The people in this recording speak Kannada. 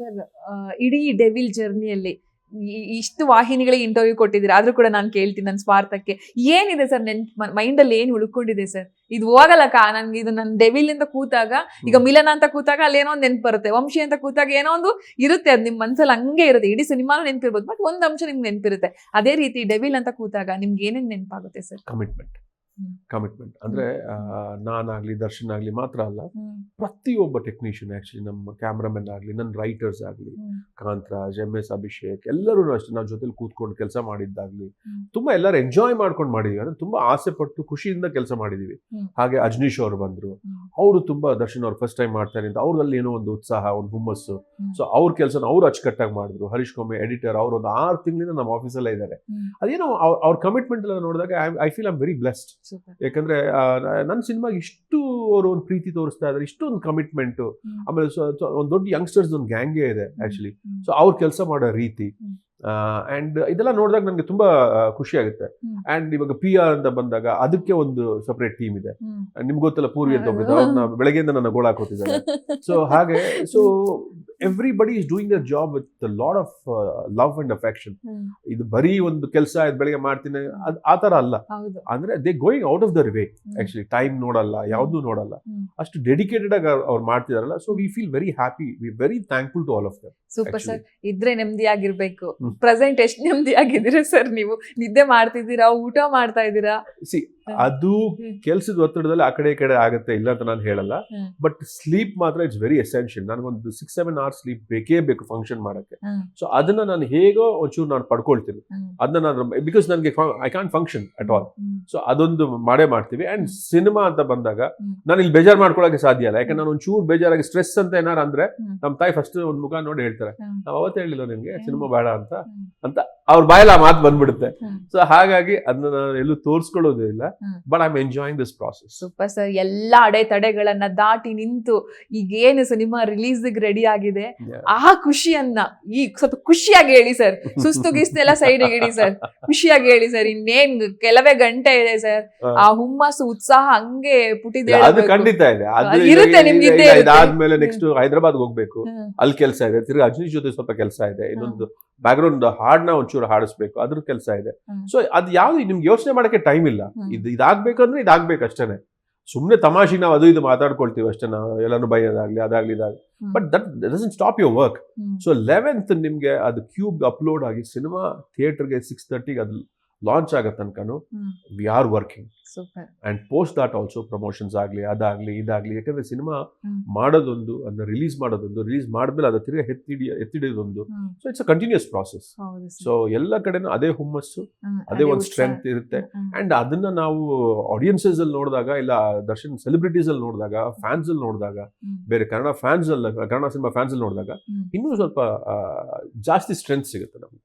ಸರ್ ಇಡೀ ಡೆವಿಲ್ ಜರ್ನಿಯಲ್ಲಿ ಇಷ್ಟು ವಾಹಿನಿಗಳಿಗೆ ಇಂಟರ್ವ್ಯೂ ಕೊಟ್ಟಿದ್ದೀರಾ? ಆದರೂ ಕೂಡ ನಾನು ಕೇಳ್ತೀನಿ ನನ್ನ ಸ್ವಾರ್ಥಕ್ಕೆ. ಏನಿದೆ ಸರ್ ನೆನ್ ಮೈಂಡಲ್ಲಿ ಏನು ಉಳ್ಕೊಂಡಿದೆ ಸರ್? ಇದು ಹೋಗಲ್ಲಕ್ಕ ನನ್ಗೆ ಇದು ನನ್ನ ಡೆವಿಲ್ ಅಂತ ಕೂತಾಗ ಈಗ ಮಿಲನ ಅಂತ ಕೂತಾಗ ಅಲ್ಲಿ ಏನೋ ಒಂದು ನೆನ್ಪು ಬರುತ್ತೆ ವಂಶಿ ಅಂತ ಕೂತಾಗ ಏನೋ ಒಂದು ಇರುತ್ತೆ ಅದು ನಿಮ್ಮ ಮನಸ್ಸಲ್ಲಿ ಹಂಗೆ ಇರುತ್ತೆ ಇಡೀ ಸಿನಿಮಾನು ನೆನಪಿರ್ಬೋದು ಬಟ್ ಒಂದು ಅಂಶ ನಿಮ್ಗೆ ನೆನಪಿರುತ್ತೆ. ಅದೇ ರೀತಿ ಡೆವಿಲ್ ಅಂತ ಕೂತಾಗ ನಿಮ್ಗೆ ಏನೇನು ನೆನಪಾಗುತ್ತೆ ಸರ್? ಕಮಿಟ್ಮೆಂಟ್. ಕಮಿಟ್ಮೆಂಟ್ ಅಂದ್ರೆ ನಾನಾಗ್ಲಿ ದರ್ಶನ್ ಆಗ್ಲಿ ಮಾತ್ರ ಅಲ್ಲ ಪ್ರತಿಯೊಬ್ಬ ಟೆಕ್ನಿಷಿಯನ್ ಆಕ್ಚುಲಿ ನಮ್ಮ ಕ್ಯಾಮ್ರಾಮನ್ ಆಗಲಿ ನನ್ನ ರೈಟರ್ಸ್ ಆಗಲಿ ಕಾಂತರಾಜ್ ಎಂ ಎಸ್ ಅಭಿಷೇಕ್ ಎಲ್ಲರೂ ಅಷ್ಟೇ ನಾವು ಜೊತೆಲಿ ಕೂತ್ಕೊಂಡು ಕೆಲಸ ಮಾಡಿದ್ದಾಗಲಿ ತುಂಬ ಎಲ್ಲರೂ ಎಂಜಾಯ್ ಮಾಡ್ಕೊಂಡು ಮಾಡಿದ್ವಿ. ಅಂದ್ರೆ ತುಂಬಾ ಆಸೆ ಪಟ್ಟು ಖುಷಿಯಿಂದ ಕೆಲಸ ಮಾಡಿದೀವಿ. ಹಾಗೆ ಅಜ್ನೀಶ್ ಅವರು ಬಂದ್ರು. ಅವರು ತುಂಬಾ ದರ್ಶನ್ ಅವ್ರು ಫಸ್ಟ್ ಟೈಮ್ ಮಾಡ್ತಾರೆ ಅಂತ ಅವ್ರಲ್ಲಿ ಏನೋ ಒಂದು ಉತ್ಸಾಹ ಒಂದು ಹುಮ್ಮಸ್ಸು. ಸೊ ಅವ್ರ ಕೆಲಸನ ಅವ್ರು ಅಚ್ಚುಕಟ್ಟಾಗಿ ಮಾಡಿದ್ರು. ಹರೀಶ್ ಕೊಮ್ಮೆ ಎಡಿಟರ್ ಅವರು ಒಂದು ಆರು ತಿಂಗಳಿಂದ ನಮ್ಮ ಆಫೀಸಲ್ಲೇ ಇದ್ದಾರೆ. ಅದೇನೋ ಅವ್ರ- ಅವ್ರ ಕಮಿಟ್ಮೆಂಟ್ ಎಲ್ಲ ನೋಡಿದಾಗ I feel am very blessed ಯಾಕಂದ್ರೆ ನನ್ನ ಸಿನಿಮಾಗೆ ಇಷ್ಟು ಅವರು ಒಂದು ಪ್ರೀತಿ ತೋರಿಸ್ತಾ ಇದ್ದಾರೆ ಇಷ್ಟೊಂದು ಕಮಿಟ್ಮೆಂಟ್ ಆಮೇಲೆ ಒಂದು ದೊಡ್ಡ ಯಂಗ್ಸ್ಟರ್ಸ್ ಒಂದು ಗ್ಯಾಂಗೇ ಇದೆ ಆಕ್ಚುಲಿ ಸೊ ಅವ್ರು ಕೆಲಸ ಮಾಡೋ ರೀತಿ. ಆ್ಯಂಡ್ ಅಂಡ್ ಇದೆಲ್ಲ ನೋಡಿದಾಗ ನನಗೆ ತುಂಬಾ ಖುಷಿ ಆಗುತ್ತೆ. ಆ್ಯಂಡ್ ಅಂಡ್ ಇವಾಗ ಪಿ ಆರ್ ಅಂತ ಬಂದಾಗ ಅದಕ್ಕೆ ಒಂದು ಸಪರೇಟ್ ಟೀಮ್ ಇದೆ. ನಿಮ್ಗೆ ಗೊತ್ತಲ್ಲ ಪೂರ್ವಿ ಅಂತ ಒಬ್ಬರು ಬೆಳಗ್ಗೆಯಿಂದ ನನ್ನ ಗೋಳ ಹಾಕೋತಿದ್ದಾರೆ ಸೊ ಹಾಗೆ so everybody is doing their job with lot of love and affection ಇದು ಬರೀ ಒಂದು ಕೆಲಸ ಬೆಳಿಗ್ಗೆ ಮಾಡ್ತೀನಿ ಅದು ಆ ಥರ ಅಲ್ಲ. ಅಂದ್ರೆ they going out of their way actually actually time ನೋಡಲ್ಲ ಯಾವ್ದು ನೋಡಲ್ಲ. ಅಷ್ಟು ಡೆಡಿಕೇಟೆಡ್ ಆಗಿ ಅವ್ರು ಮಾಡ್ತಿದಾರಲ್ಲ so we feel very happy we very thankful to all of their super sir ಇದ್ರೆ ನೆಮ್ಮದಿಯಾಗಿರ್ಬೇಕು. ಆಗಿರ್ಬೇಕು ಪ್ರೆಸೆಂಟ್ ಎಷ್ಟು ನೆಮ್ಮದಿಯಾಗಿದ್ದೀರಾ ಸರ್ ನೀವು? ನಿದ್ದೆ ಮಾಡ್ತಿದ್ದೀರಾ ಊಟ ಮಾಡ್ತಾ ಇದ್ದೀರಾ ಸಿ ಅದು ಕೆಲಸದ ಕೆಲ್ಸದ ಒತ್ತಡದಲ್ಲಿ ಆ ಕಡೆ ಈ ಕಡೆ ಆಗುತ್ತೆ ಇಲ್ಲ ಅಂತ ನಾನು ಹೇಳಲ್ಲ. ಬಟ್ ಸ್ಲೀಪ್ ಮಾತ್ರ ಇಟ್ಸ್ ವೆರಿ ಎಸೆನ್ಷಿಯಲ್ ನನಗೊಂದು ಸಿಕ್ಸ್ ಸೆವೆನ್ ಅವರ್ಸ್ ಸ್ಲೀಪ್ ಬೇಕೇ ಬೇಕು ಫಂಕ್ಷನ್ ಮಾಡಕ್ಕೆ. ಸೊ ಅದನ್ನ ನಾನು ಹೇಗೋ ಒಂಚೂರು ನಾನು ಪಡ್ಕೊಳ್ತೀನಿ. ಅದನ್ನ ನಾನು ಬಿಕಾಸ್ ನನಗೆ I can function at all. So ಅದೊಂದು ಮಾಡೇ ಮಾಡ್ತೀವಿ ಅಂಡ್ ಸಿನಿಮಾ ಅಂತ ಬಂದಾಗ. ನಾನು ಇಲ್ಲಿ ಬೇಜಾರ್ ಮಾಡ್ಕೊಳಕ್ಕೆ ಸಾಧ್ಯ ಇಲ್ಲ ಯಾಕಂದ್ರೆ ನಾನು ಒಂಚೂರು ಬೇಜಾರಾಗಿ ಸ್ಟ್ರೆಸ್ ಅಂತ ಏನಾರು ಅಂದ್ರೆ. ನಮ್ಮ ತಾಯಿ ಫಸ್ಟ್ ಒಂದು ಮುಖ ನೋಡಿ ಹೇಳ್ತಾರೆ. ನಾವು ಅವತ್ತೇ ಹೇಳಿಲ್ಲ ನಿಮಗೆ. ಸಿನಿಮಾ ಬೇಡ ಅಂತ ಅಂತ ಅವ್ರ ಬಾಯಲ್ಲಿ ಆ ಮಾತು ಬಂದ್ಬಿಡುತ್ತೆ. ಸೊ ಹಾಗಾಗಿ ಅದನ್ನ ನಾನು ಎಲ್ಲೂ ತೋರಿಸ್ಕೊಳ್ಳೋದೇ ಇಲ್ಲ. But I am enjoying this process super sir ಎಲ್ಲಾ ಅಡೆತಡೆಗಳನ್ನ ದಾಟಿ ನಿಂತು ಈಗೇನು ಸಿನಿಮಾ ರಿಲೀಸ್ ರೆಡಿ ಆಗಿದೆ? ಆ ಖುಷಿಯನ್ನ ಈ ಸ್ವಲ್ಪ ಖುಷಿಯಾಗಿ ಹೇಳಿ ಸರ್ ಸುಸ್ತು ಗಿಸ್ತು ಎಲ್ಲ ಸೈಡ್ ಇಡಿ ಸರ್ ಖುಷಿಯಾಗಿ ಹೇಳಿ ಸರ್ ಇನ್ನೇನ್ ಕೆಲವೇ ಗಂಟೆ ಇದೆ ಸರ್ ಆ ಹುಮ್ಮಸ್ಸು ಉತ್ಸಾಹ ಹಂಗೆ ಪುಟಿದೆ ಅದು ಖಂಡಿತ ಇದೆ. ಇರುತ್ತೆ, ನಿಮ್ಗೆ ಈಗ ಇದ್ದೇ ಇದಾದ್ಮೇಲೆ ನೆಕ್ಸ್ಟ್ ಹೈದರಾಬಾದ್ ಹೋಗ್ಬೇಕು. ಅಲ್ಲಿ ಕೆಲಸ ಇದೆ. ತಿರ್ಗಿ ಅಜ್ನಿ ಜೊತೆ ಸ್ವಲ್ಪ ಕೆಲಸ ಇದೆ. ಇನ್ನೊಂದು ಬ್ಯಾಕ್ ಗ್ರೌಂಡ್ ಹಾಡ್ನ ಒಂಚೂರು ಹಾಡಿಸ್ಬೇಕು ಅದ್ರ ಕೆಲಸ ಇದೆ. ಸೊ ಅದು ಯಾವ್ದು ನಿಮ್ಗೆ ಯೋಚನೆ ಮಾಡಕ್ಕೆ ಟೈಮ್ ಇಲ್ಲ. ಇದು ಇದು ಇದಾಗ್ಬೇಕಂದ್ರೆ ಇದಾಗ್ಬೇಕು ಅಷ್ಟೇನೆ. ಸುಮ್ನೆ ತಮಾಷೆಗೆ ನಾವು ಅದು ಇದು ಮಾತಾಡ್ಕೊಳ್ತೀವಿ ಅಷ್ಟೇ ನಾವು ಎಲ್ಲಾನು ಬೈಯೋದಾಗ್ಲಿ ಅದಾಗ್ಲಿ ಇದಾಗ್ಲಿ. But that doesn't stop your work so eleventh ನಿಮ್ಗೆ ಅದು ಕ್ಯೂಬ್ ಅಪ್ಲೋಡ್ ಆಗಿ ಸಿನಿಮಾ ಥಿಯೇಟರ್ಗೆ ಸಿಕ್ಸ್ ತರ್ಟಿಗೆ ಅದು ಲಾಂಚ್ ಆಗೋ ತನಕನು we are working and post that also promotions ಆಗಲಿ ಅದಾಗ್ಲಿ ಇದಾಗ್ಲಿ. ಯಾಕಂದ್ರೆ ಸಿನಿಮಾ ಮಾಡೋದೊಂದು ಅದನ್ನ ರಿಲೀಸ್ ಮಾಡೋದೊಂದು ರಿಲೀಸ್ ಮಾಡಿದ್ಮೇಲೆ ಅದ ತಿರ್ಗಿ ಎತ್ತಿಡಿ ಎತ್ತಿಡಿಯೋದೊಂದು so it's a continuous process so ಎಲ್ಲ ಕಡೆನೂ ಅದೇ ಹುಮ್ಮಸ್ಸು ಅದೇ ಒಂದು ಸ್ಟ್ರೆಂತ್ ಇರುತ್ತೆ. ಅಂಡ್ ಅದನ್ನ ನಾವು ಆಡಿಯನ್ಸಸ್ ಅಲ್ಲಿ ನೋಡಿದಾಗ ಇಲ್ಲ ದರ್ಶನ್ ಸೆಲೆಬ್ರಿಟೀಸ್ ಅಲ್ಲಿ ನೋಡಿದಾಗ ಫ್ಯಾನ್ಸ್ ಅಲ್ಲಿ ನೋಡಿದಾಗ ಬೇರೆ ಕನ್ನಡ ಫ್ಯಾನ್ಸ್ ಅಲ್ಲಿ ಕನ್ನಡ ಸಿನಿಮಾ ಫ್ಯಾನ್ಸ್ ಅಲ್ಲಿ ನೋಡಿದಾಗ ಇನ್ನೂ ಸ್ವಲ್ಪ ಜಾಸ್ತಿ ಸ್ಟ್ರೆಂತ್ ಸಿಗುತ್ತೆ ನಮ್ಗೆ.